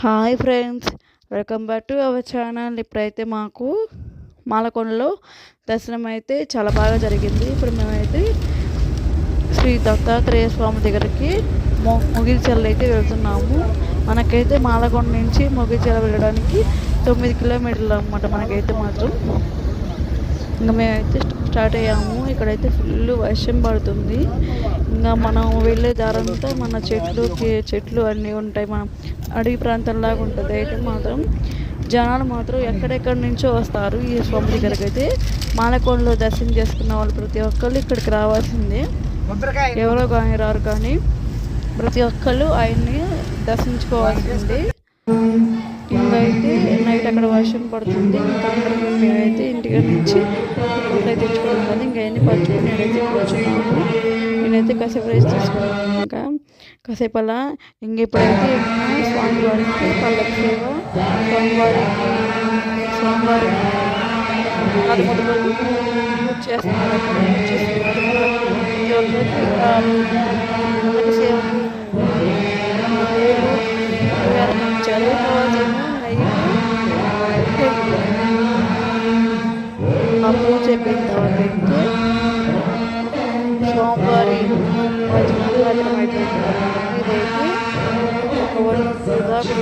Hi friends welcome back to our channel. ఇప్పుడైతే మాకు మాలకొండలో దర్శనం అయితే చాలా బాగా జరిగింది. ఇప్పుడు మేమైతే శ్రీ దత్తాత్రేయ స్వామి దగ్గరికి మొ ముగిల్చెల్ల అయితే వెళ్తున్నాము. మనకైతే మాలకొండ నుంచి ముగిల్చెల వెళ్ళడానికి తొమ్మిది కిలోమీటర్లు అనమాట మనకైతే మాత్రం. ఇంకా మేమైతే స్టార్ట్ అయ్యాము. ఇక్కడైతే ఫుల్ వర్షం పడుతుంది. ఇంకా మనం వెళ్ళే దారంతా మన చెట్లు చెట్లు అన్నీ ఉంటాయి. మనం అడవి ప్రాంతంలాగా ఉంటుంది. అయితే మాత్రం జనాలు మాత్రం ఎక్కడెక్కడి నుంచో వస్తారు ఈ స్వామి దగ్గరికి అయితే. మాలకొండలో దర్శనం చేసుకున్న వాళ్ళు ప్రతి ఒక్కళ్ళు ఇక్కడికి రావాల్సిందే. ఎవరో కానీ రారు కానీ ప్రతి ఒక్కళ్ళు ఆయన్ని దర్శించుకోవాల్సిందే. ఇంకైతే అక్కడ వర్షం పడుతుంది. ఇంకా అక్కడ మేమైతే ఇంటికి నుంచి ఇంట్లో తెచ్చుకున్నాం కదా ఇంకా అన్ని పట్టుకుని నేనైతే కూర్చున్నాను. నేనైతే కాసేపు రైస్ తీసుకున్నాను. ఇంకా కాసేపు అలా ఇంక ఇప్పుడైతే స్వామివారికి పల్లకి సేవ స్వామివారికి స్వామివారికి చేస్తున్నారు. అక్కడ చేస్తున్నారు ఒక వన్ దాకా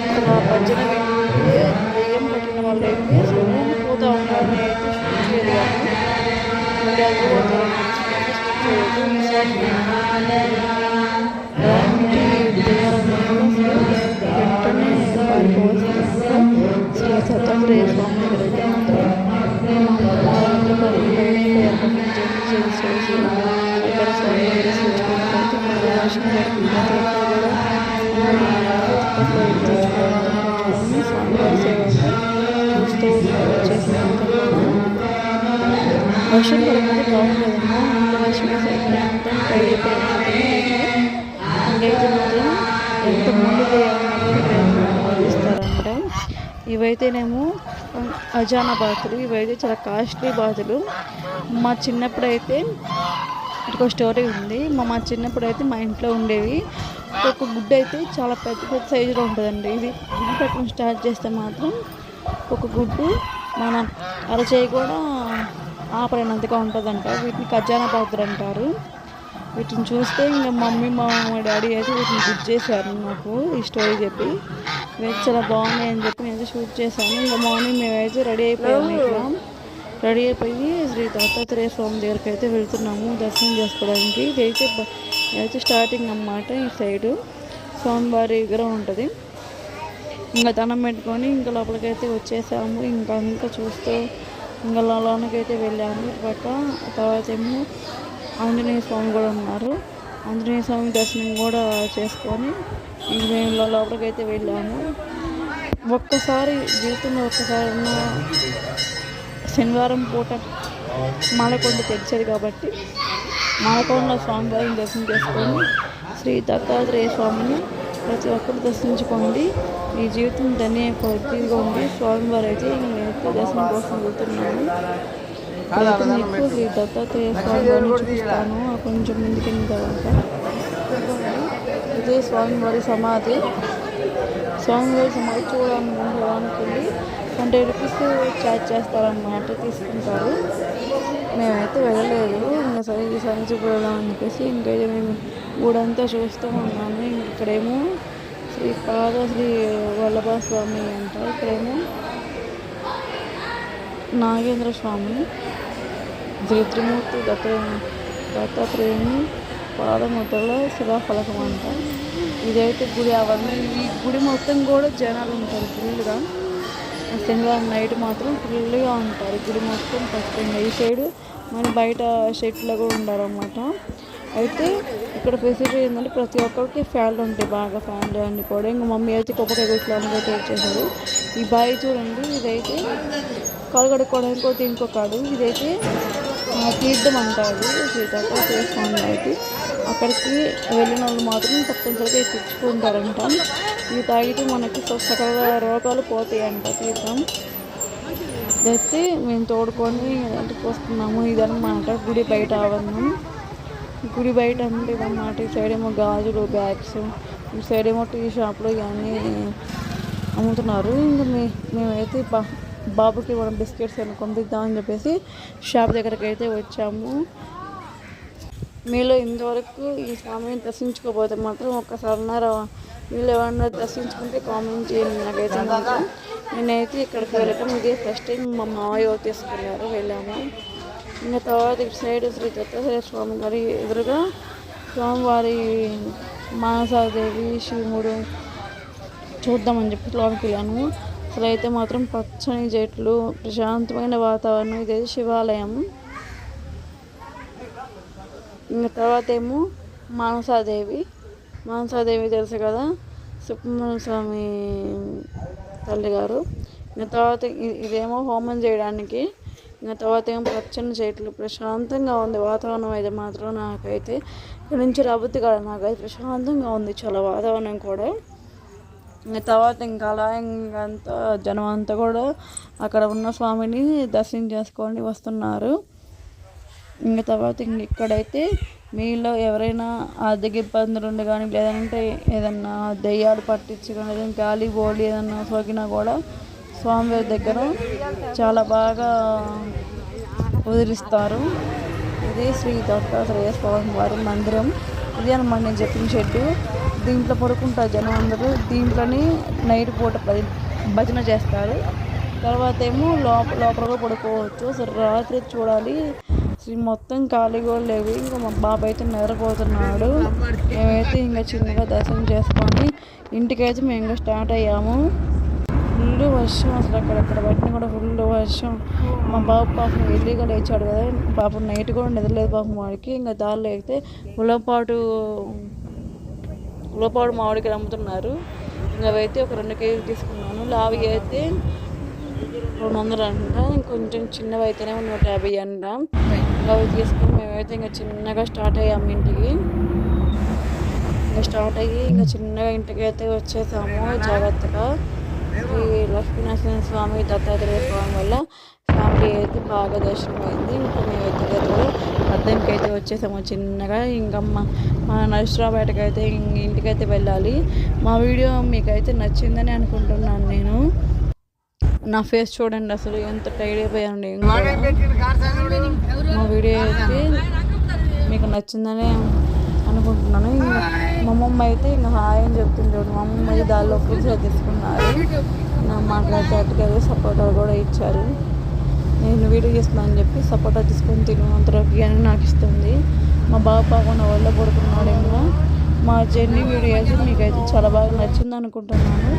అసలు ఆ భజన వింటే దెయ్యం పట్టిన వాళ్ళు అయితే అసలు పోతూ ఉంటారు నేనైతే షూట్ చేయలేదు మళ్ళీ అది పోతారు వర్షం పడకపోతే బాగుండదమ్మా ఇంత వర్షం వేసరికి అంతా అయిపోయింది ఇంకైతే మాత్రం ఎంత ముందు ఇస్తారంట ఇవైతేనేమో అజానా బాతులు ఇవైతే చాలా కాస్ట్లీ బాతులు. మా చిన్నప్పుడు అయితే ఒక స్టోరీ ఉంది. మా మా చిన్నప్పుడు అయితే మా ఇంట్లో ఉండేవి. ఒక గుడ్డ అయితే చాలా పెద్ద పెద్ద సైజులో ఉంటుందండి. ఇది గుడ్డు పెట్టడం స్టార్ట్ చేస్తే మాత్రం ఒక గుడ్డు మన అరచేయి కూడా ఆపలేనంతగా ఉంటుందంట. వీటిని ఖజానా పాత్ర అంటారు. వీటిని చూస్తే ఇంకా మమ్మీ మా మా డాడీ అయితే వీటిని బుక్ చేశారు నాకు ఈ స్టోరీ చెప్పి. ఇవైతే చాలా బాగున్నాయి అని చెప్పి నేను షూట్ చేశాను. ఇంకా మార్నింగ్ మేమైతే రెడీ అయిపోయాము ఇట్లా. రెడీ అయిపోయి శ్రీ దత్తాత్రేయ స్వామి దగ్గరికి అయితే వెళ్తున్నాము దర్శనం చేసుకోవడానికి. ఇదైతే అయితే స్టార్టింగ్ అన్నమాట ఈ సైడు స్వామివారి విగ్రహం ఉంటుంది. ఇంకా దండం పెట్టుకొని ఇంకా లోపలికైతే వచ్చేసాము. ఇంకా ఇంకా చూస్తూ ఇంకా లోనకైతే వెళ్ళాము. పక్క తర్వాత ఏమో ఆంజనేయ స్వామి కూడా ఉన్నారు. ఆంజనేయ స్వామి దర్శనం కూడా చేసుకొని ఇంక మేము లోపలికైతే వెళ్ళాము. ఒక్కసారి జీవితంలో ఒక్కసారి ఉన్న శనివారం పూట మాలకొండ తెచ్చారు కాబట్టి మాలకొండ స్వామివారిని దర్శనం చేసుకొని శ్రీ దత్తాత్రేయ స్వామిని ప్రతి ఒక్కరు దర్శించుకోండి. ఈ జీవితం ధన్యపోతుంది ఉంది. స్వామివారు అయితే నేను దర్శనం కోసం వెళ్తున్నాను. ఎక్కువ శ్రీ దత్తాత్రేయ స్వామివారిని చూపిస్తాను. కొంచెం ముందుకెళ్ళిన తర్వాత ఇదే స్వామివారి సమాధి. స్వామివారి సమాధి చూడాలనుకుంటే వెళ్ళి హండ్రెడ్ రూపీస్ ఛార్జ్ చేస్తారన్నమాట తీసుకుంటారు. మేమైతే వెళ్ళలేదు. ఇంకా సరే ఈసారి చూపిద్దాం అని చెప్పేసి ఇంకైతే మేము ఊడంతా చూస్తూ ఉన్నాము. ఇక్కడేమో శ్రీ పాద శ్రీ వల్లభ స్వామి అంట. ఇక్కడేమో నాగేంద్ర స్వామి త్రిమూర్తి దత్త దత్తాత్రేయుని పాదముద్రలో శిలాఫలకం అంట. ఇదైతే గుడి అవన్నీ ఈ గుడి మొత్తం కూడా జనాలు ఉంటారు ఫుల్గా శనివారం నైట్ మాత్రం ఫుల్గా ఉంటారు. గుడి మొత్తం ఖచ్చితంగా ఈ సైడు మన బయట షెడ్లో కూడా ఉండాలన్నమాట అయితే ఇక్కడ ఫెసిలిటీ ఏంటంటే ప్రతి ఒక్కరికి ఫ్యాన్లు ఉంటాయి. బాగా ఫ్యాన్లు అన్నీ కూడా. ఇంకా మమ్మీ అయితే కొబ్బరికాయ కొట్లు అయితే వచ్చేసారు ఈ బావి చూడండి. ఇదైతే కాలు కడుక్కోవడానికి ఒకటి ఇంకో కాదు ఇదైతే తీర్థం అంటారు. శ్రీకాకుళం స్వామి అయితే. అక్కడికి వెళ్ళిన వాళ్ళు మాత్రం తప్పనిసరిగా తెచ్చుకుంటారంట ఇవి తాగితే మనకి సకల రోగాలు పోతాయంట తీర్థం. అయితే మేము తోడుకొని ఇంటికి వస్తున్నాము. ఇదన్నమాట గుడి బయట ఆవరణం. గుడి బయట అంటే ఇదన్నమాట ఈ సైడ్ ఏమో గాజులు బ్యాగ్స్ ఈ సైడ్ ఏమో టీ షాప్లు ఇవన్నీ అమ్ముతున్నారు. ఇంకా మీ మేమైతే బా బాబుకి మనం బిస్కెట్స్ అని పంపిద్దామని చెప్పేసి షాప్ దగ్గరికి అయితే వచ్చాము. మీలో ఇంతవరకు ఈ స్వామిని దర్శించుకోకపోతే మాత్రం ఒక్కసారి వీళ్ళు ఎవరన్నా దర్శించుకుంటే కామెంట్ చేయండి నాకైతే మాత్రం నేనైతే ఇక్కడికి వెళ్ళటం ఇదే ఫస్ట్ టైం మా మావయ్య తీసుకున్నారు వెళ్ళాము. ఇంకా తర్వాత ఇటు సైడ్ శ్రీ దత్తాత్రేయ స్వామి గారి ఎదురుగా స్వామివారి మానసాదేవి శివుడు చూద్దామని చెప్పి లోపలికి వెళ్ళాను అసలు అయితే మాత్రం పచ్చని చెట్లు ప్రశాంతమైన వాతావరణం ఇదైతే శివాలయం. ఇంకా తర్వాత ఏమో మానసాదేవి. మాంసాదేవి తెలుసు కదా? సుబ్రహ్మణ్య స్వామి తల్లి గారు. ఇంకా తర్వాత ఇ- ఇదేమో హోమం చేయడానికి. ఇంకా తర్వాత ఏమో పచ్చని చెట్లు. ప్రశాంతంగా ఉంది వాతావరణం అయితే మాత్రం నాకైతే. ఇక్కడ నుంచి రబుద్ది కాదు నాకైతే. ప్రశాంతంగా ఉంది చాలా వాతావరణం కూడా. ఇంకా తర్వాత ఇంకా అలా ఇంకంతా జనం అంతా కూడా అక్కడ ఉన్న స్వామిని దర్శనం చేసుకొని వస్తున్నారు. ఇంకా తర్వాత ఇంక ఇక్కడైతే మీలో ఎవరైనా ఆర్థిక ఇబ్బందులు ఉండి కానీ లేదంటే ఏదన్నా దెయ్యాలు పట్టించి కానీ ఏదైనా గాలి బోలి ఏదన్నా సోకినా కూడా స్వామివారి దగ్గర చాలా బాగా ఉదిరిస్తారు. ఇది శ్రీ దత్తాత్రేయ స్వామి వారి మందిరం. ఇది అనమాట నేను చెప్పిన షెడ్డు. దీంట్లో పడుకుంటారు జనం అందరూ. దీంట్లోని నైట్ పూట భజ భజన చేస్తారు. తర్వాత ఏమో లోపల లోపల పడుకోవచ్చు. అసలు రాత్రి చూడాలి. మొత్తం ఖాళీ కూడా లేవు. ఇంకా మా బాబాయ్ అయితే నిద్రపోతున్నాడు. మేమైతే ఇంకా చిన్నగా దర్శనం చేసుకొని ఇంటికైతే మేము ఇంకా స్టార్ట్ అయ్యాము. ఫుల్ వర్షం అసలు అక్కడక్కడ పట్టిన కూడా ఫుల్ వర్షం. మా బాబు పాపం ఎల్లిగా లేచాడు కదా. పాపం నైట్ కూడా నిద్రలేదు పాపం వాడికి. ఇంకా దారిలో ఎక్కితే ఉలపాటు ఉలపాటు మామిడికి అమ్ముతున్నారు ఇంకా అవైతే ఒక రెండు కేజీలు తీసుకున్నాను. లావి అయితే రెండు వందలు అంట. ఇంకొంచెం చిన్నవి అయితేనే నూట యాభై అంట. అవి తీసుకుని మేమైతే ఇంకా చిన్నగా స్టార్ట్ అయ్యాము ఇంటికి. ఇంకా స్టార్ట్ అయ్యి ఇంకా చిన్నగా ఇంటికి అయితే వచ్చేసాము జాగ్రత్తగా. ఈ లక్ష్మీనరసింహ స్వామి దత్తాత్రేయ స్వామి వల్ల ఫ్యామిలీ అయితే బాగా దర్శనం అయింది ఇంకా మేమైతే అయితే అద్దంకి అయితే వచ్చేసాము చిన్నగా. ఇంకా మా మా నరసరావుపేటకి అయితే ఇంటికైతే వెళ్ళాలి. మా వీడియో మీకైతే నచ్చిందని అనుకుంటున్నాను నేను. నా ఫేస్ చూడండి అసలు ఎంత టైడ్ అయిపోయాను మా వీడియో అయితే మీకు నచ్చిందని అనుకుంటున్నాను. మా అమ్మమ్మ అయితే ఇంకా హాయ్ అని చెప్తుంది చూడండి మా అమ్మమ్మ అయితే దానిలో అయితే తీసుకున్నారు నా మాకైతే అటుకలు సపోటా కూడా ఇచ్చారు. నేను వీడియో చేస్తున్నాను అని చెప్పి సపోటా తీసుకొని తిను అంతలోకి అని నాకు ఇస్తుంది. మా బాబు నా వల్ల పడుకున్నాడు ఇంకా మా జర్నీ వీడియో అయితే మీకైతే చాలా బాగా నచ్చింది అనుకుంటున్నాను.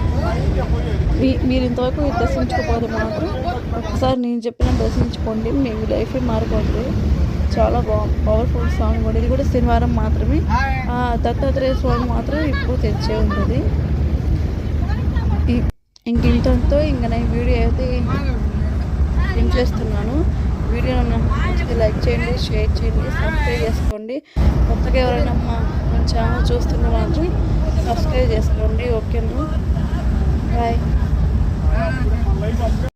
మీ మీరు ఇంతవరకు దర్శించకపోతే మాత్రం ఒకసారి నేను చెప్పిన దర్శించుకోండి మీ లైఫే మారిపోతుంది చాలా బాగుంది పవర్ఫుల్ సాంగ్ కూడా. ఇది కూడా శనివారం మాత్రమే. ఆ దత్తాత్రేయ స్వామి మాత్రం ఇప్పుడు తెచ్చే ఉంటుంది. ఇంక ఇంతటితో ఇంక నేను వీడియో అయితే ఏం చేస్తున్నాను? వీడియో నచ్చితే లైక్ చేయండి షేర్ చేయండి సబ్స్క్రైబ్ చేసుకోండి. కొత్తగా ఎవరైనా మా మన ఛానల్ చూస్తున్న మాత్రం సబ్స్క్రైబ్ చేసుకోండి ఓకేనా? బాయ్.